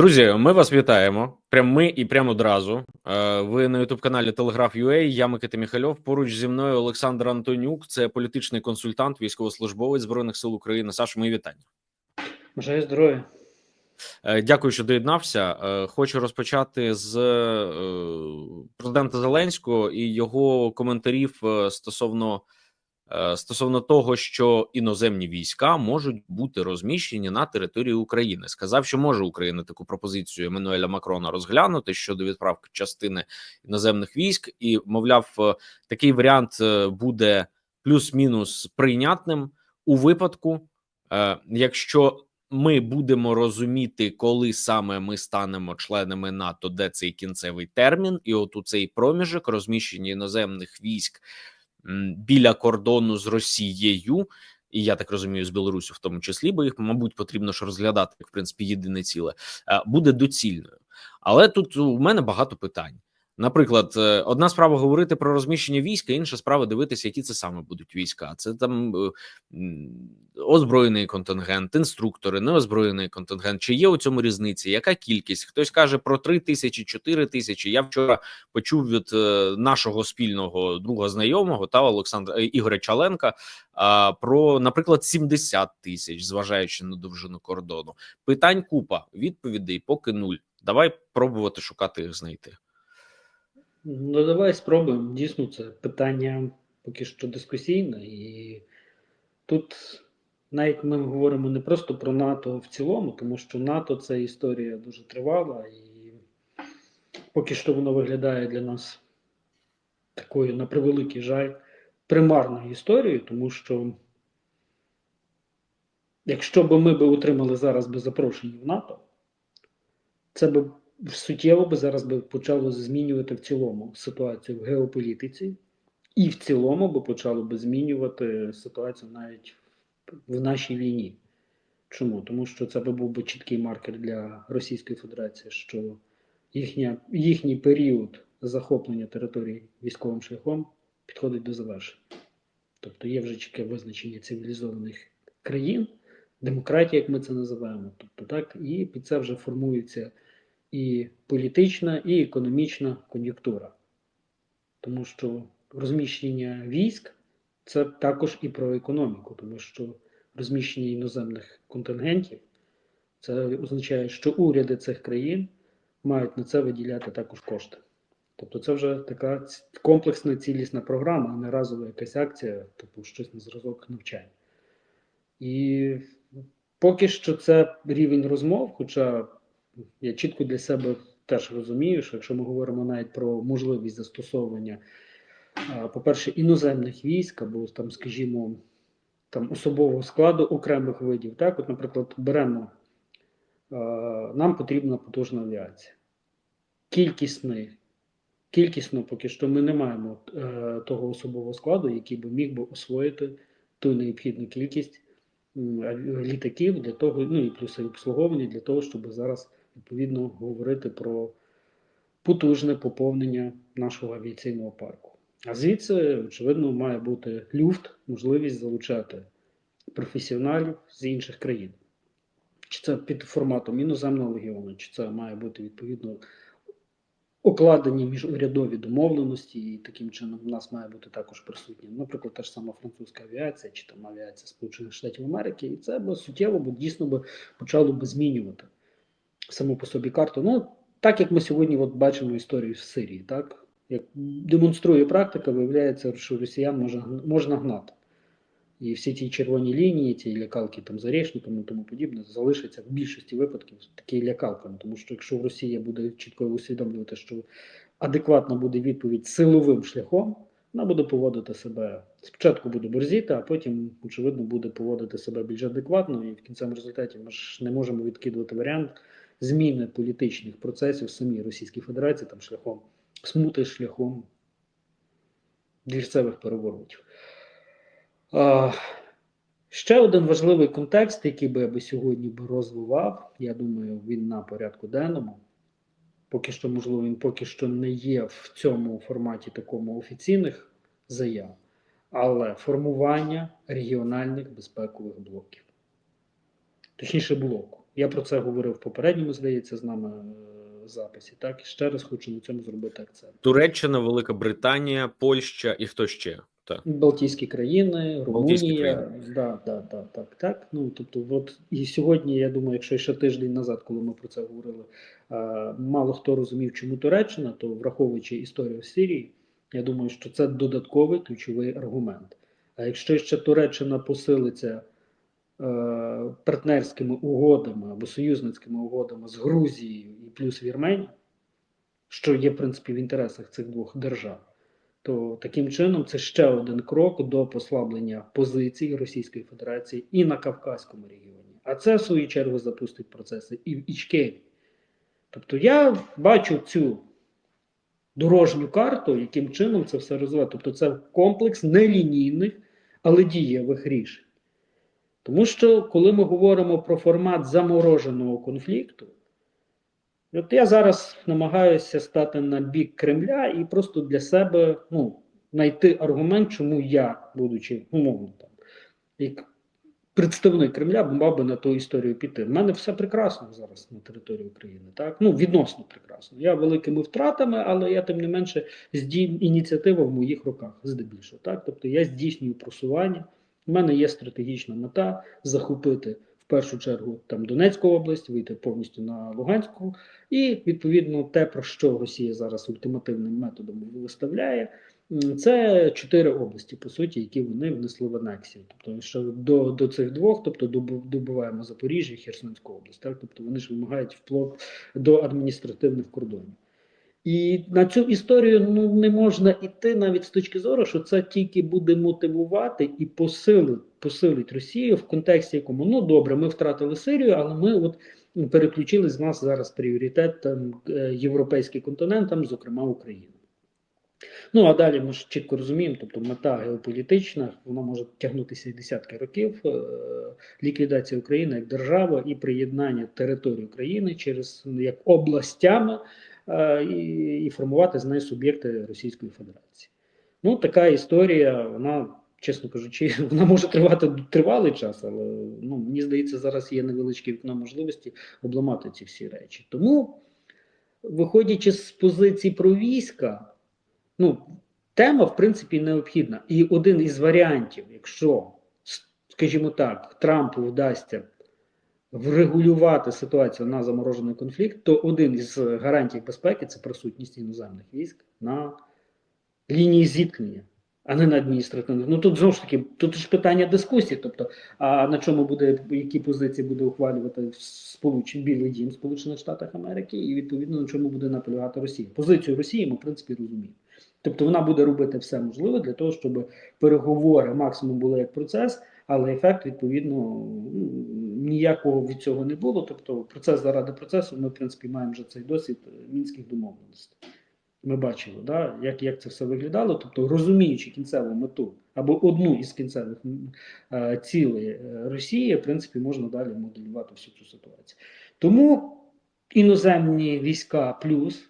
Друзі, ми вас вітаємо. Прям ми і прямо одразу. Е, Ви на youtube каналі Телеграф.UA, Я Микита Міхальов. Поруч зі мною Олександр Антонюк. Це політичний консультант, військовослужбовець збройних сил України. Саш, мої вітання. Бажаю здоров'я. Е, Дякую, що доєднався. Е, Хочу розпочати з президента Зеленського і його коментарів стосовно. Е, Стосовно того, що іноземні війська можуть бути розміщені на території України, сказав, що може Україна таку пропозицію Еммануеля Макрона розглянути щодо відправки частини іноземних військ, і мовляв, е, такий варіант е, буде плюс-мінус прийнятним у випадку, якщо ми будемо розуміти, коли саме ми станемо членами НАТО, де цей кінцевий термін, і от у цей проміжок розміщення іноземних військ біля кордону з Росією, і я так розумію, з Білорусю в тому числі, бо їх, мабуть, потрібно ж розглядати в принципі єдине ціле, е, буде доцільною. Але тут у мене багато питань. Наприклад, е, одна справа говорити про розміщення війська, інша справа дивитися, які це саме будуть війська. Це там е, озброєний контингент, інструктори, неозброєний контингент. Чи є у цьому різниці? Яка кількість? Хтось каже про 3 тисячі, 4 тисячі. Я вчора почув від е, нашого спільного друга знайомого та Олександра Ігоря Чаленка про, наприклад, 70 тисяч, зважаючи на довжину кордону. Питань купа, відповідей поки нуль. Давай пробувати шукати їх знайти. Ну давай спробуємо. Дійсно, це питання поки що дискусійне, і тут навіть ми говоримо не просто про НАТО в цілому, тому що НАТО це історія дуже тривала, і поки що воно виглядає для нас такою, на превеликий жаль, примарною історією, тому що якщо б ми би отримали зараз би запрошення в НАТО, це би суттєво би зараз би почало змінювати в цілому ситуацію в геополітиці, і в цілому би почало би змінювати ситуацію навіть в нашій війні. Чому? Тому що це би був би чіткий маркер для Російської Федерації, що їхня, їхній період захоплення території військовим шляхом підходить до завершення. Тобто є вже чітке визначення цивілізованих країн, демократія, як ми це називаємо. Тобто, так, і під це вже формується і політична, і економічна кон'юнктура. Тому що розміщення військ це також і про економіку, тому що розміщення іноземних контингентів це означає, що уряди цих країн мають на це виділяти також кошти. Тобто це вже така комплексна цілісна програма, а не разова якась акція, типу щось на зразок навчання. І поки що це рівень розмов, хоча я чітко для себе теж розумію, що якщо ми говоримо навіть про можливість застосовування, по-перше, іноземних військ або там, скажімо, там особового складу окремих видів, так, от, наприклад, беремо, нам потрібна потужна авіація. Кількісний, кількісно поки що ми не маємо е, того особового складу, який би міг би освоїти ту необхідну кількість літаків для того, ну і плюс обслуговування для того, щоб зараз відповідно говорити про потужне поповнення нашого авіаційного парку. А звідси, очевидно, має бути люфт, можливість залучати професіоналів з інших країн. Чи це під форматом іноземного легіону, чи це має бути відповідно окладені міжурядові домовленості, і таким чином в нас має бути також присутня, наприклад, та ж сама французька авіація чи там авіація Сполучених Штатів Америки, і це би суттєво бо дійсно би почало би змінювати саму по собі карту. Ну, так як ми сьогодні от бачимо історію в Сирії, так як демонструє практика, виявляється, що росіян можна, можна гнати. І всі ті червоні лінії, ті лякалки там з Орешником і тому подібне, залишаться в більшості випадків такі лякалками. Тому що якщо Росія буде чітко усвідомлювати, що адекватна буде відповідь силовим шляхом, вона буде поводити себе спочатку буде борзіти, а потім, очевидно, буде поводити себе більш адекватно. І в кінцевому результаті ми ж не можемо відкидувати варіант зміни політичних процесів в самій Російській Федерації там шляхом смути, шляхом двірцевих переворотів. А, ще один важливий контекст, який би я би сьогодні би розвивав, я думаю, він на порядку денному. Поки що, можливо, він поки що не є в цьому форматі такому офіційних заяв, але формування регіональних безпекових блоків, точніше блоку. Я про це говорив в попередньому, здається, з нами е, записі. Так, і ще раз хочу на цьому зробити акцент. Туреччина, Велика Британія, Польща і хто ще? Так. Балтійські країни, Румунія, да, да, да, так, так. Ну тобто, от і сьогодні, я думаю, якщо ще тиждень назад, коли ми про це говорили, е, мало хто розумів, чому Туреччина, то враховуючи історію Сирії, я думаю, що це додатковий ключовий аргумент. А якщо ще Туреччина посилиться партнерськими угодами або союзницькими угодами з Грузією і плюс Вірменією, що є в принципі в інтересах цих двох держав то таким чином це ще один крок до послаблення позицій Російської Федерації і на Кавказькому регіоні. А це в свою чергу запустить процеси і в Ічкерії. Тобто я бачу цю дорожню карту, яким чином це все розвивати. Тобто це комплекс нелінійних, але дієвих рішень. Тому що коли ми говоримо про формат замороженого конфлікту, От я зараз намагаюся стати на бік Кремля і просто для себе ну, знайти аргумент, чому я, будучи умовно там, як представник Кремля, мав би на ту історію піти. У мене все прекрасно зараз на території України. Так? Ну, відносно прекрасно. Я великими втратами, але я, тим не менше, здій... ініціатива в моїх руках здебільшого. Так? Тобто я здійснюю просування. Мене є стратегічна мета захопити в першу чергу там Донецьку область, вийти повністю на Луганську, і відповідно те, про що Росія зараз ультимативним методом виставляє, це чотири області, по суті, які вони внесли в анексію. Тобто, що до, до цих двох, тобто добу- добуваємо Запоріжжя і Херсонську область. Так? Тобто вони ж вимагають вплот до адміністративних кордонів. І на цю історію ну не можна йти навіть з точки зору, що це тільки буде мотивувати і посилить, посилить Росію в контексті, якому ну добре, ми втратили Сирію, але ми от переключили з нас зараз пріоритет там, е, європейський континент, там, зокрема Україна. Ну а далі ми ж чітко розуміємо, тобто мета геополітична, вона може тягнутися і десятки років. Е, ліквідація України як держави і приєднання території України через ну, як областями і, і формувати з неї суб'єкти Російської Федерації. Ну, така історія, вона, чесно кажучи, вона може тривати тривалий час, але ну, мені здається, зараз є невеличке вікно можливості обламати ці всі речі. Тому, виходячи з позиції про війська, ну, тема, в принципі, необхідна. І один із варіантів, якщо, скажімо так, Трампу вдасться врегулювати ситуацію на заморожений конфлікт, то один із гарантій безпеки це присутність іноземних військ на лінії зіткнення, а не на адміністративних. Ну тут знову ж таки, тут ж питання дискусії. Тобто, а на чому буде, які позиції буде ухвалювати Сполуч... Білий Дім Сполучених Штатах Америки, і відповідно на чому буде наполягати Росія. Позицію Росії ми, в принципі, розуміємо. Тобто вона буде робити все можливе для того, щоб переговори максимум були як процес, але ефект відповідно ну, ніякого від цього не було. Тобто, процес заради процесу. Ми, в принципі, маємо вже цей досвід е, мінських домовленостей. Ми бачили, да, як, як це все виглядало. Тобто, розуміючи кінцеву мету або одну із кінцевих е, цілей е, Росії, в принципі, можна далі моделювати всю цю ситуацію. Тому іноземні війська плюс.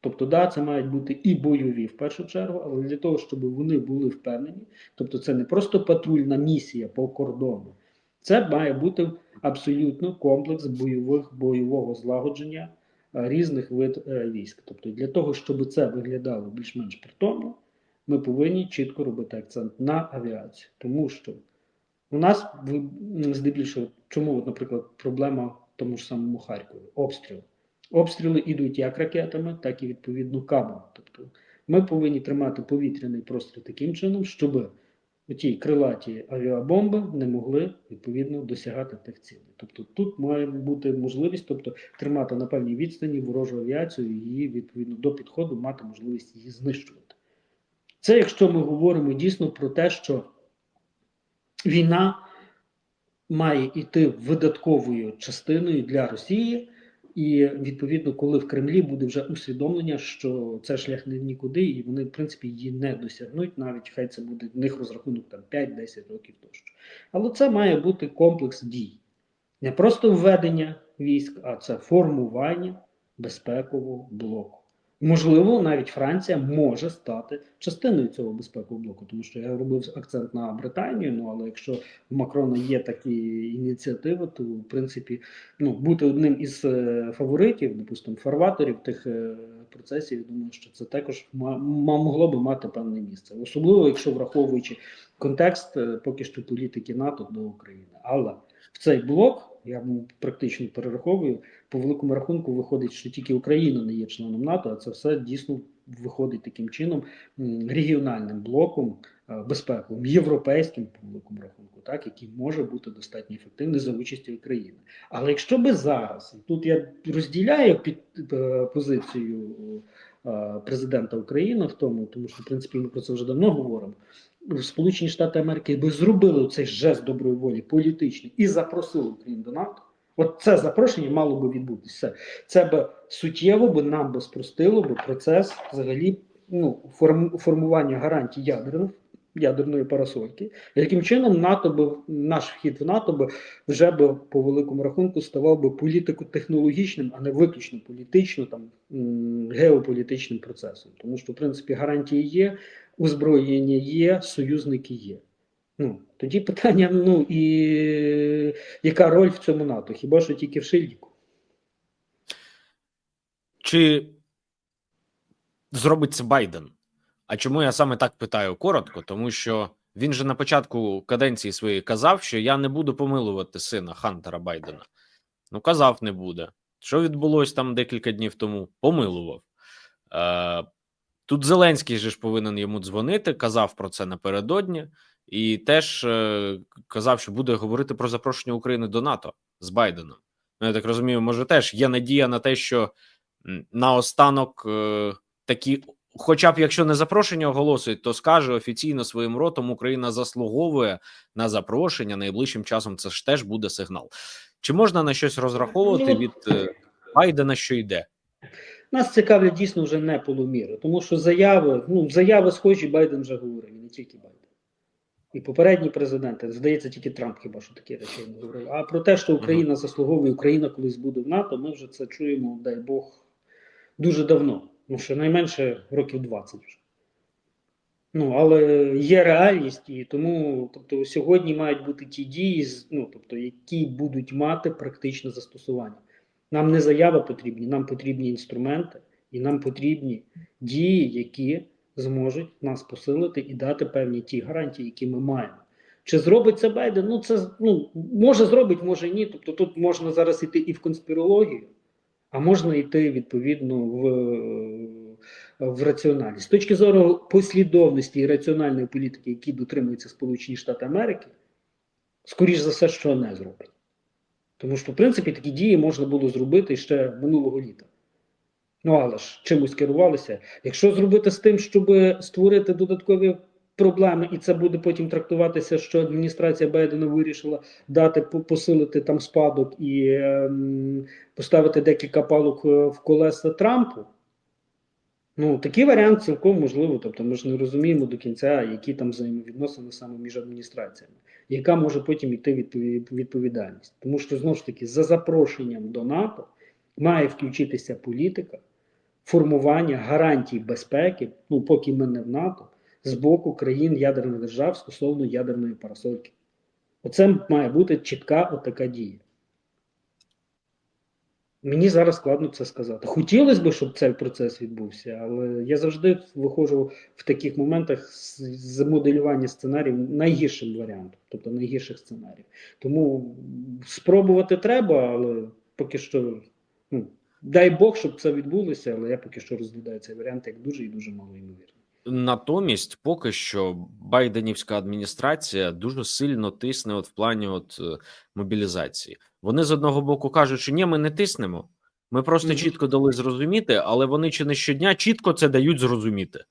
Тобто, да, це мають бути і бойові в першу чергу, але для того, щоб вони були впевнені, тобто це не просто патрульна місія по кордону, це має бути абсолютно комплекс бойових бойового злагодження е, різних вид е, військ. Тобто, для того, щоб це виглядало більш-менш притомно, ми повинні чітко робити акцент на авіацію, тому що у нас здебільшого, чому, наприклад, проблема тому ж самому Харкові, обстріл. Обстріли йдуть як ракетами, так і відповідно кабами. Тобто ми повинні тримати повітряний простір таким чином, щоб ті крилаті авіабомби не могли відповідно досягати тих цілей. Тобто тут має бути можливість, тобто тримати на певній відстані ворожу авіацію і її відповідно до підходу мати можливість її знищувати. Це якщо ми говоримо дійсно про те, що війна має йти видатковою частиною для Росії. І відповідно, коли в Кремлі буде вже усвідомлення, що це шлях не нікуди, і вони, в принципі, її не досягнуть, навіть хай це буде в них розрахунок там 5-10 років тощо. Але це має бути комплекс дій, не просто введення військ, а це формування безпекового блоку. Можливо, навіть Франція може стати частиною цього безпекового блоку, тому що я робив акцент на Британію. Ну але якщо в Макрона є такі ініціативи, то в принципі ну бути одним із е, фаворитів, допустимо, фарваторів тих е, процесів, я думаю, що це також могло би мати певне місце, особливо якщо враховуючи контекст е, поки що політики НАТО до України. Але в цей блок я практично перераховую по великому рахунку виходить, що тільки Україна не є членом НАТО, а це все дійсно виходить таким чином регіональним блоком е, безпековим, європейським по великому рахунку, так який може бути достатньо ефективний за участі України. Але якщо би зараз, тут я розділяю під е, позицію е, президента України в тому, тому що в принципі ми про це вже давно говоримо. Сполучені Штати Америки би зробили цей жест доброї волі політичний і запросили Україну до НАТО. От це запрошення мало би відбутися. Це б суттєво би нам би спростило би процес взагалі ну, форм, формування гарантій ядерних, ядерної парасольки. Яким чином НАТО би наш вхід в НАТО би вже би по великому рахунку ставав би політико-технологічним, а не виключно політично там геополітичним процесом. Тому що в принципі гарантії є, озброєння є, союзники є. Ну тоді питання: ну і яка роль в цьому НАТО? Хіба що тільки в Шильдіку? Чи зробить це Байден? А чому я саме так питаю коротко? Тому що він же на початку каденції своєї казав, що я не буду помилувати сина Хантера Байдена. Ну, казав, не буде. Що відбулось там декілька днів тому? Помилував. Е, тут Зеленський же ж повинен йому дзвонити, казав про це напередодні, і теж е, казав, що буде говорити про запрошення України до НАТО з Байденом. Ну, я так розумію, може, теж є надія на те, що наостанок е, такі, хоча б якщо не запрошення оголосить, то скаже офіційно своїм ротом Україна заслуговує на запрошення. Найближчим часом це ж теж буде сигнал. Чи можна на щось розраховувати від е, Байдена, що йде? Нас цікавлять дійсно вже не полуміри, тому що заяви, ну заяви схожі, Байден вже говорив, і не тільки Байден. І попередні президенти, здається, тільки Трамп хіба що такі речі не говорив. А про те, що Україна заслуговує, Україна колись буде в НАТО, ми вже це чуємо, дай Бог, дуже давно. Ну, щонайменше років 20 вже. Ну, але є реальність, і тому тобто, сьогодні мають бути ті дії, ну, тобто, які будуть мати практичне застосування. Нам не заяви потрібні, нам потрібні інструменти, і нам потрібні дії, які зможуть нас посилити і дати певні ті гарантії, які ми маємо. Чи зробить це Байден? Ну, це ну, може зробить, може ні. Тобто тут можна зараз йти і в конспірологію, а можна йти відповідно в, в раціональність. З точки зору послідовності і раціональної політики, які дотримуються Сполучені Штати Америки, скоріш за все, що не зробить. Тому що, в принципі, такі дії можна було зробити ще минулого літа. Ну, але ж чимось керувалися. Якщо зробити з тим, щоб створити додаткові проблеми, і це буде потім трактуватися, що адміністрація Байдена вирішила дати посилити там спадок і ем, поставити декілька палок е, в колеса Трампу. Ну, такий варіант цілком можливо. Тобто, ми ж не розуміємо до кінця, які там взаємовідносини саме між адміністраціями, яка може потім йти відпові- відповідальність. Тому що знову ж таки, за запрошенням до НАТО має включитися політика формування гарантій безпеки, ну поки ми не в НАТО, з боку країн ядерних держав стосовно ядерної парасольки. Оце має бути чітка отака дія. Мені зараз складно це сказати. Хотілося б, щоб цей процес відбувся, але я завжди виходжу в таких моментах з, моделювання сценаріїв найгіршим варіантом, тобто найгірших сценаріїв. Тому спробувати треба, але поки що, ну, дай Бог, щоб це відбулося, але я поки що розглядаю цей варіант як дуже і дуже малоймовірний. Натомість, поки що Байденівська адміністрація дуже сильно тисне от в плані от е, мобілізації. Вони з одного боку кажуть, що ні, ми не тиснемо. Ми просто Мгм. чітко дали зрозуміти, але вони чи не щодня чітко це дають зрозуміти.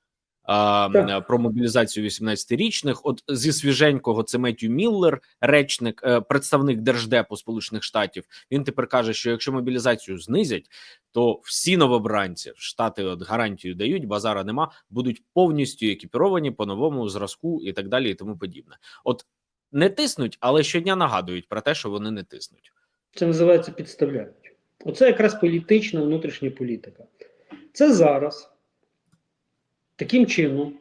Так. про мобілізацію 18-річних. От зі свіженького це Меттю Міллер, речник, е, представник держдепу Сполучених Штатів. Він тепер каже, що якщо мобілізацію знизять, то всі новобранці штати от гарантію дають, базара нема, будуть повністю екіпіровані по новому зразку і так далі, і тому подібне. От не тиснуть, але щодня нагадують про те, що вони не тиснуть. Це називається підставляють. Оце якраз політична внутрішня політика. Це зараз таким чином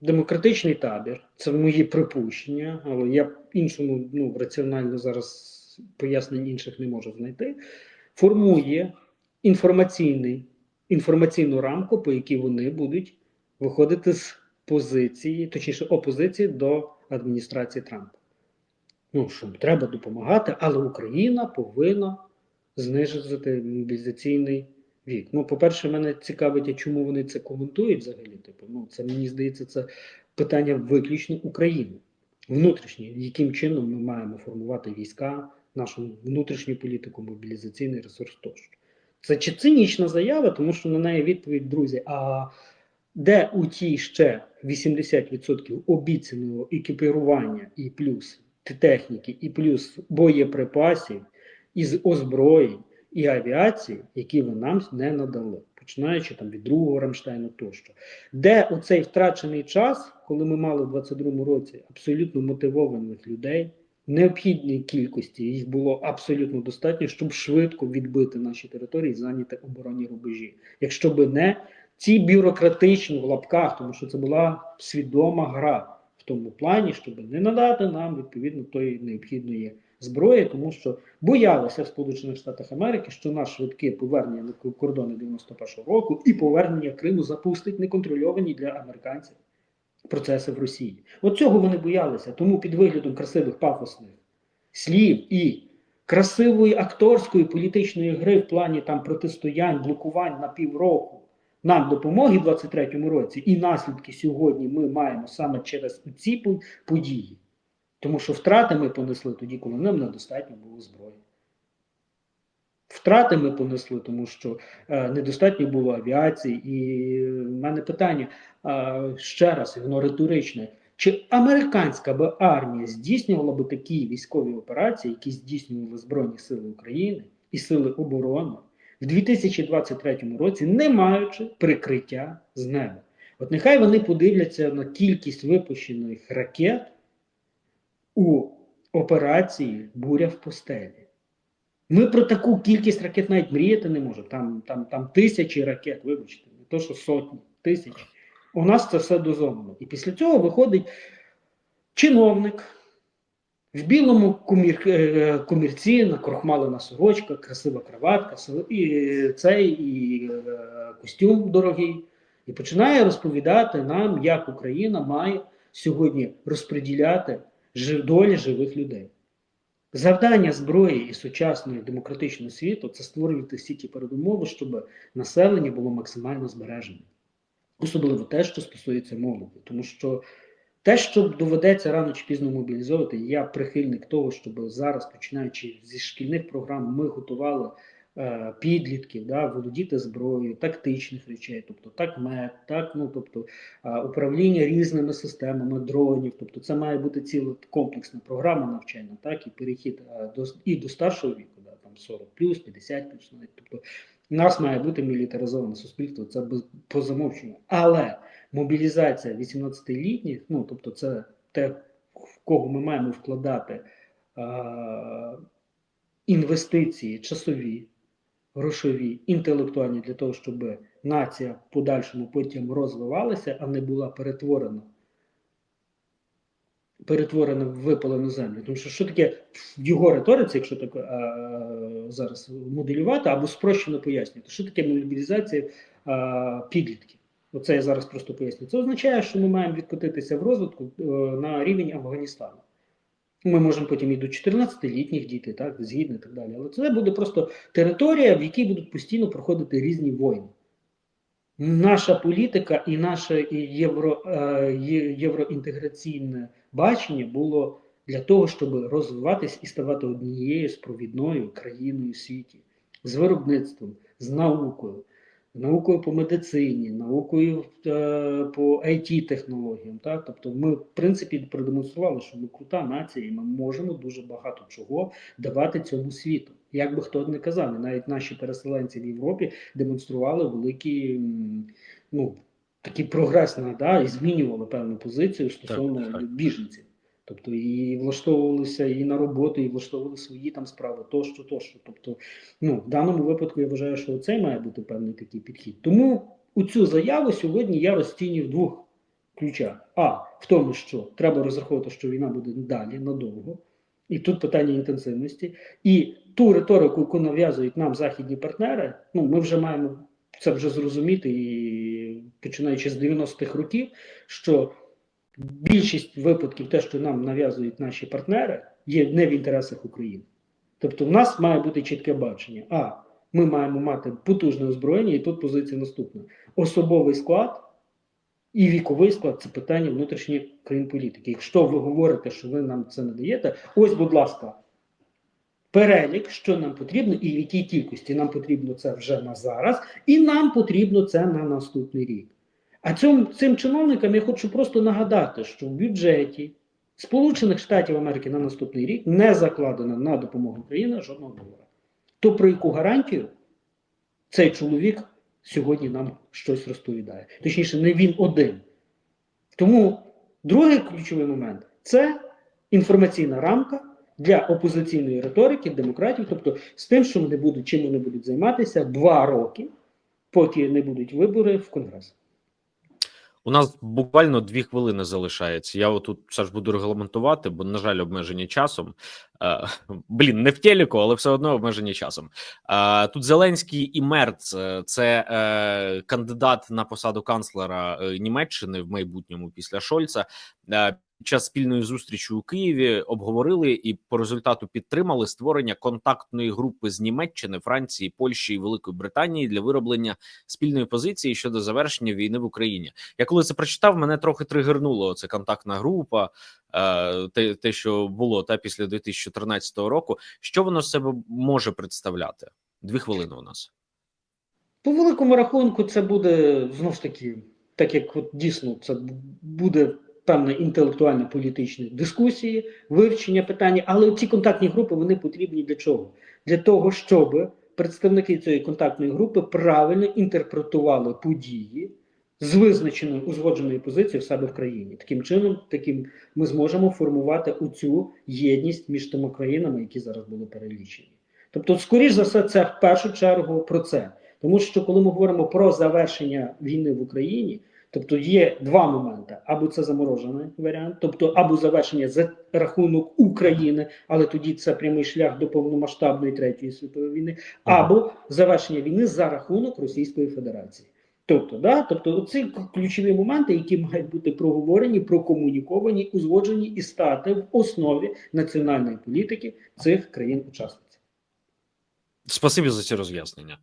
демократичний табір, це мої припущення, але я іншому ну, раціонально зараз пояснень інших не можу знайти. Формує інформаційний, інформаційну рамку, по якій вони будуть виходити з позиції, точніше, опозиції до адміністрації Трампа. Ну, що треба допомагати, але Україна повинна знижити мобілізаційний вік. Ну, по-перше, мене цікавить, а чому вони це коментують взагалі. Типу, ну, це мені здається, це питання виключно України. Внутрішнє, яким чином ми маємо формувати війська, нашу внутрішню політику, мобілізаційний ресурс тощо. Це чи цинічна заява, тому що на неї відповідь, друзі. А де у тій ще 80% обіцяного екіпірування і плюс техніки, і плюс боєприпасів, із озброєнь і авіації, які ви нам не надали, починаючи там від другого Рамштайну тощо. Де оцей втрачений час, коли ми мали в 22-му році абсолютно мотивованих людей, необхідній кількості їх було абсолютно достатньо, щоб швидко відбити наші території і зайняти оборонні рубежі. Якщо би не ці бюрократичні в лапках, тому що це була свідома гра в тому плані, щоб не надати нам відповідно тої необхідної зброї, тому що боялися в Сполучених Штатах Америки, що наш швидке повернення на кордони 91-го року і повернення Криму запустить неконтрольовані для американців процеси в Росії. От цього вони боялися. Тому під виглядом красивих пафосних слів і красивої акторської політичної гри в плані там протистоянь, блокувань на півроку нам допомоги в 23-му році, і наслідки сьогодні ми маємо саме через ці події. Тому що втрати ми понесли тоді, коли нам недостатньо було зброї. Втрати ми понесли, тому що е, недостатньо було авіації. І в мене питання е, ще раз, воно риторичне. Чи американська б армія здійснювала б такі військові операції, які здійснювали Збройні Сили України і Сили оборони в 2023 році, не маючи прикриття з неба? От нехай вони подивляться на кількість випущених ракет у операції Буря в постелі. Ми про таку кількість ракет навіть мріяти не можемо. Там там, там тисячі ракет, вибачте, не то, що сотні, тисячі. У нас це все дозовано. І після цього виходить чиновник в білому комір, е, комірці, накрохмалена сорочка, красива краватка, і цей і е, костюм дорогий. І починає розповідати нам, як Україна має сьогодні розподіляти долі живих людей. Завдання зброї і сучасного демократичного світу це створювати всі ті передумови, щоб населення було максимально збережене. Особливо те, що стосується молоді. Тому що те, що доведеться рано чи пізно мобілізовувати, я прихильник того, щоб зараз, починаючи зі шкільних програм, ми готували підлітків, да, володіти зброєю, тактичних речей, тобто так мед, так, ну тобто е, управління різними системами дронів. Тобто, це має бути ціла комплексна програма навчання, так і перехід е, до і до старшого віку, да, там 40 плюс, 50 плюс, тобто. У нас має бути мілітаризоване суспільство, це по замовченню. Але мобілізація 18-літніх, ну тобто, це те, в кого ми маємо вкладати інвестиції часові, грошові, інтелектуальні для того, щоб нація в подальшому потім розвивалася, а не була перетворена. Перетворена в випалену землю. Тому що що таке в його риториці, якщо так а, зараз моделювати або спрощено пояснювати, що таке мобілізація а, підлітків? Оце я зараз просто поясню. Це означає, що ми маємо відкотитися в розвитку а, на рівень Афганістану. Ми можемо потім і до 14-літніх діти, так, згідно і так далі. Але це буде просто територія, в якій будуть постійно проходити різні воїни. Наша політика і наше євро, євроінтеграційне бачення було для того, щоб розвиватись і ставати однією з провідною країною в світі з виробництвом, з наукою, наукою по медицині, наукою е, по it технологіям. Так? Тобто, ми, в принципі, продемонстрували, що ми крута нація, і ми можемо дуже багато чого давати цьому світу. Як би хто не казав, і навіть наші переселенці в Європі демонстрували великі ну, такий прогрес да, і змінювали певну позицію стосовно Так, так. біженців. Тобто і влаштовувалися і на роботу, і влаштовували свої там справи, тощо, тощо. Тобто, ну, в даному випадку я вважаю, що це має бути певний такий підхід. Тому у цю заяву сьогодні я розцінюю в двох ключах: а в тому, що треба розраховувати, що війна буде далі надовго, і тут питання інтенсивності, і ту риторику, яку нав'язують нам західні партнери, ну ми вже маємо це вже зрозуміти, і починаючи з 90-х років, що більшість випадків, те, що нам нав'язують наші партнери, є не в інтересах України. Тобто, в нас має бути чітке бачення. А ми маємо мати потужне озброєння, і тут позиція наступна: особовий склад і віковий склад це питання внутрішньої країн політики. Якщо ви говорите, що ви нам це не даєте, ось, будь ласка, перелік, що нам потрібно, і в якій кількості нам потрібно це вже на зараз, і нам потрібно це на наступний рік. А цьому, цим чиновникам я хочу просто нагадати, що в бюджеті Сполучених Штатів Америки на наступний рік не закладено на допомогу Україні жодного долара. То про яку гарантію цей чоловік сьогодні нам щось розповідає? Точніше, не він один. Тому другий ключовий момент це інформаційна рамка для опозиційної риторики, демократів, тобто з тим, що вони будуть, чим вони будуть займатися два роки, поки не будуть вибори в Конгрес. У нас буквально дві хвилини залишається. Я отут все ж буду регламентувати, бо, на жаль, обмежені часом. Е, блін, не в телеку, але все одно обмежені часом. Е, тут Зеленський і Мерц е, це кандидат на посаду канцлера Німеччини в майбутньому після Шольца. Під час спільної зустрічі у Києві обговорили і по результату підтримали створення контактної групи з Німеччини, Франції, Польщі і Великої Британії для вироблення спільної позиції щодо завершення війни в Україні. Я коли це прочитав, мене трохи тригернуло. Це контактна група, е, те, те, що було та після 2014 року. Що воно з себе може представляти? Дві хвилини у нас. По великому рахунку, це буде знову ж таки, так як от дійсно це буде певна інтелектуальна політична дискусії, вивчення питання, але ці контактні групи вони потрібні для чого? Для того, щоб представники цієї контактної групи правильно інтерпретували події з визначеною узгодженою позицією в себе в країні. Таким чином, таким ми зможемо формувати оцю єдність між тими країнами, які зараз були перелічені. Тобто, скоріш за все, це в першу чергу про це. Тому що коли ми говоримо про завершення війни в Україні, тобто є два моменти: або це заморожений варіант, тобто або завершення за рахунок України, але тоді це прямий шлях до повномасштабної третьої світової війни, або завершення війни за рахунок Російської Федерації. Тобто, да, тобто ці ключові моменти, які мають бути проговорені, прокомуніковані, узгоджені і стати в основі національної політики цих країн-учасниць. Спасибі за ці роз'яснення.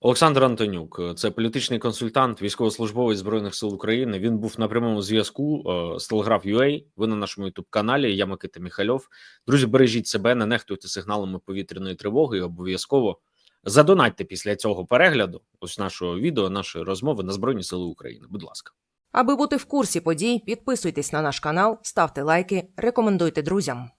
Олександр Антонюк, це політичний консультант, військовослужбовець збройних сил України. Він був на прямому зв'язку е, з Телеграф.UA. Ви на нашому youtube каналі. Я Микита Міхальов. Друзі, бережіть себе, не нехтуйте сигналами повітряної тривоги. Обов'язково задонатьте після цього перегляду. Ось нашого відео, нашої розмови на Збройні Сили України. Будь ласка. Аби бути в курсі подій, підписуйтесь на наш канал, ставте лайки, рекомендуйте друзям.